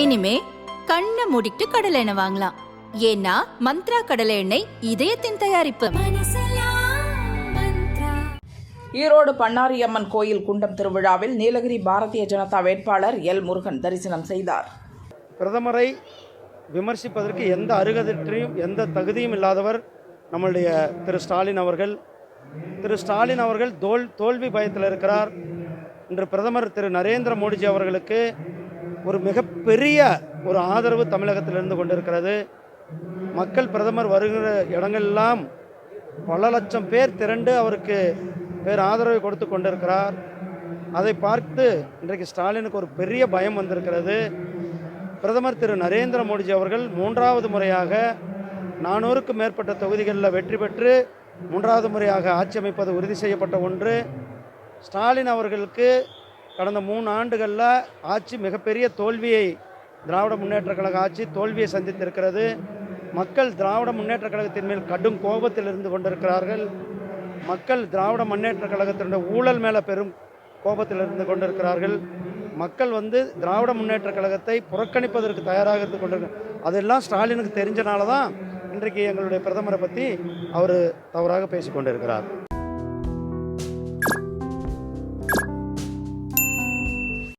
இனிமே கண்ணை மூடிட்டு கடலை எண்ணெய் வாங்கலாம். ஏன்னா மந்த்ரா கடலை எண்ணெய் இதயத்தின் தயாரிப்பு. ஈரோடு பண்ணாரியம்மன் கோயில் குண்டம் திருவிழாவில் நீலகிரி பாரதிய ஜனதா வேட்பாளர் எல் முருகன் தரிசனம் செய்தார். பிரதமரை விமர்சிப்பதற்கு எந்த அருகதையும் எந்த தகுதியும் இல்லாதவர் நம்மளுடைய திரு ஸ்டாலின் அவர்கள். திரு ஸ்டாலின் அவர்கள் தோல் தோல்வி பயத்தில் இருக்கிறார். இன்று பிரதமர் திரு நரேந்திர மோடிஜி அவர்களுக்கு ஒரு மிகப்பெரிய ஒரு ஆதரவு தமிழகத்தில் இருந்து கொண்டிருக்கிறது. மக்கள் பிரதமர் வருகிற இடங்கள்லாம் பல லட்சம் பேர் திரண்டு அவருக்கு பேர் ஆதரவை கொடுத்து கொண்டிருக்கிறார். அதை பார்த்து இன்றைக்கு ஸ்டாலினுக்கு ஒரு பெரிய பயம் வந்திருக்கிறது. பிரதமர் திரு நரேந்திர மோடிஜி அவர்கள் மூன்றாவது முறையாக நானூறுக்கும் மேற்பட்ட தொகுதிகளில் வெற்றி பெற்று மூன்றாவது முறையாக ஆட்சி அமைப்பது உறுதி செய்யப்பட்ட ஒன்று. ஸ்டாலின் அவர்களுக்கு கடந்த மூணு ஆண்டுகளில் ஆட்சி மிகப்பெரிய தோல்வியை திராவிட முன்னேற்ற கழக ஆட்சி தோல்வியை சந்தித்திருக்கிறது. மக்கள் திராவிட முன்னேற்ற கழகத்தின் மேல் கடும் கோபத்தில் இருந்து கொண்டிருக்கிறார்கள். மக்கள் திராவிட முன்னேற்ற கழகத்தினுடைய ஊழல் மேலே பெரும் கோபத்தில் இருந்து கொண்டிருக்கிறார்கள். மக்கள் வந்து திராவிட முன்னேற்ற கழகத்தை புறக்கணிப்பதற்கு தயாராக இருந்து கொண்டிருக்க அதெல்லாம் ஸ்டாலினுக்கு தெரிஞ்சனால தான் இன்றைக்கு எங்களுடைய பிரதமரை பற்றி அவர் தவறாக பேசிக்கொண்டிருக்கிறார்.